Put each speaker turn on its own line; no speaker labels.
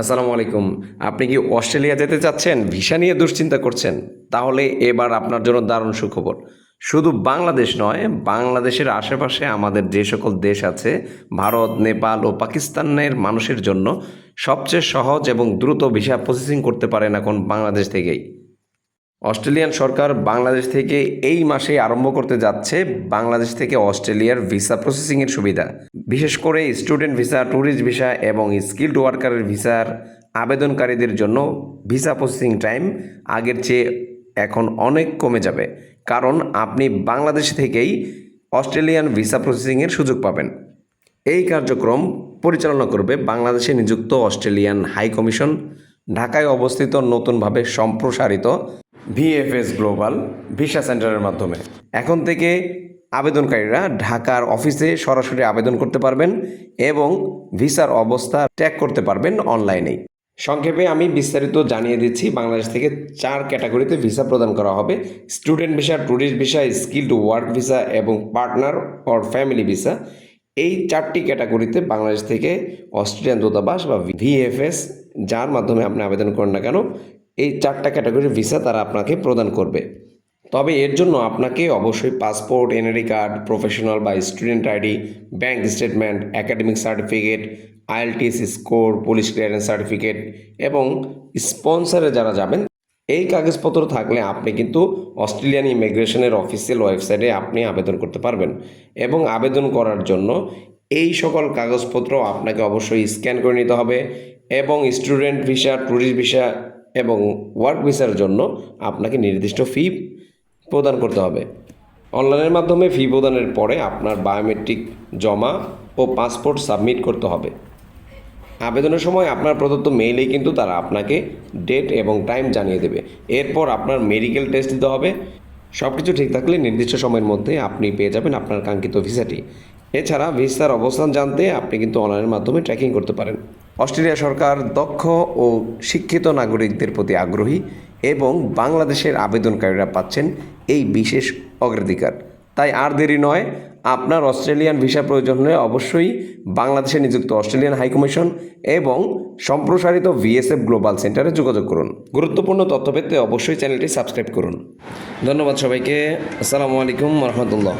আসসালামু আলাইকুম। আপনি কি অস্ট্রেলিয়া যেতে চাচ্ছেন? ভিসা নিয়ে দুশ্চিন্তা করছেন? তাহলে এবার আপনার জন্য দারুণ সুখবর। শুধু বাংলাদেশ নয়, বাংলাদেশের আশেপাশে আমাদের যে সকল দেশ আছে, ভারত, নেপাল ও পাকিস্তানের মানুষের জন্য সবচেয়ে সহজ এবং দ্রুত ভিসা প্রসেসিং করতে পারেন এখন বাংলাদেশ থেকেই। অস্ট্রেলিয়ান সরকার বাংলাদেশ থেকে এই মাসে আরম্ভ করতে যাচ্ছে বাংলাদেশ থেকে অস্ট্রেলিয়ার ভিসা প্রসেসিংয়ের সুবিধা। বিশেষ করে স্টুডেন্ট ভিসা, ট্যুরিস্ট ভিসা এবং স্কিল্ড ওয়ার্কারের ভিসার আবেদনকারীদের জন্য ভিসা প্রসেসিং টাইম আগের চেয়ে এখন অনেক কমে যাবে। কারণ আপনি বাংলাদেশ থেকেই অস্ট্রেলিয়ান ভিসা প্রসেসিংয়ের সুযোগ পাবেন। এই কার্যক্রম পরিচালনা করবে বাংলাদেশে নিযুক্ত অস্ট্রেলিয়ান হাই কমিশন। ঢাকায় অবস্থিত নতুনভাবে সম্প্রসারিত ভিএফএস গ্লোবাল ভিসা সেন্টারের মাধ্যমে। এখন থেকে আবেদনকারীরা ঢাকার অফিসে সরাসরি আবেদন করতে পারবেন এবং ভিসার অবস্থা ট্র্যাক করতে পারবেন অনলাইনেই। সংক্ষেপে আমি বিস্তারিত জানিয়ে দিচ্ছি, বাংলাদেশ থেকে চার ক্যাটাগরিতে ভিসা প্রদান করা হবে। Student visa tourist visa, skilled work visa এবং পার্টনার অর ফ্যামিলি ভিসা। এই চারটি ক্যাটাগরিতে বাংলাদেশ থেকে অস্ট্রেলিয়ান দূতাবাস বা ভিএফএস যার মাধ্যমে আপনি আবেদন করেন না কেন এই চারটা ক্যাটাগরির ভিসা তারা আপনাকে প্রদান করবে। তবে এর জন্য আপনাকে অবশ্যই পাসপোর্ট এনআরই কার্ড, প্রফেশনাল বা student ID, bank statement, academic certificate, IELTS score, police clearance certificate এবং স্পন্সরে যারা যাবেন, এই কাগজপত্র থাকলে আপনি কিন্তু অস্ট্রেলিয়ান ইমিগ্রেশনের অফিসিয়াল ওয়েবসাইটে আপনি আবেদন করতে পারবেন এবং আবেদন করার জন্য এই সকল কাগজপত্র আপনাকে অবশ্যই স্ক্যান করে নিতে হবে এবং স্টুডেন্ট ভিসা, ট্যুরিস্ট ভিসা এবং ওয়ার্ক ভিসার জন্য আপনাকে নির্দিষ্ট ফি প্রদান করতে হবে। অনলাইনের মাধ্যমে ফি প্রদানের পরে আপনার বায়োমেট্রিক জমা ও পাসপোর্ট সাবমিট করতে হবে। আবেদনের সময় আপনার প্রদত্ত মেইলেই কিন্তু তারা আপনাকে ডেট এবং টাইম জানিয়ে দেবে। এরপর আপনার মেডিকেল টেস্ট দিতে হবে। সব কিছু ঠিক থাকলে নির্দিষ্ট সময়ের মধ্যে আপনি পেয়ে যাবেন আপনার কাঙ্ক্ষিত ভিসাটি এছাড়া ভিসার অবস্থান জানতে আপনি কিন্তু অনলাইনের মাধ্যমে ট্র্যাকিং করতে পারেন। অস্ট্রেলিয়া সরকার দক্ষ ও শিক্ষিত নাগরিকদের প্রতি আগ্রহী এবং বাংলাদেশের আবেদনকারীরা পাচ্ছেন এই বিশেষ অগ্রাধিকার। তাই আর দেরি নয়, আপনার অস্ট্রেলিয়ান ভিসা প্রয়োজন হলে অবশ্যই বাংলাদেশে নিযুক্ত অস্ট্রেলিয়ান হাইকমিশন এবং সম্প্রসারিত ভিএসএফ গ্লোবাল সেন্টারে যোগাযোগ করুন। গুরুত্বপূর্ণ তথ্য পেতে অবশ্যই চ্যানেলটি সাবস্ক্রাইব করুন। ধন্যবাদ সবাইকে। আসসালামু আলাইকুম রহমতুল্লাহ।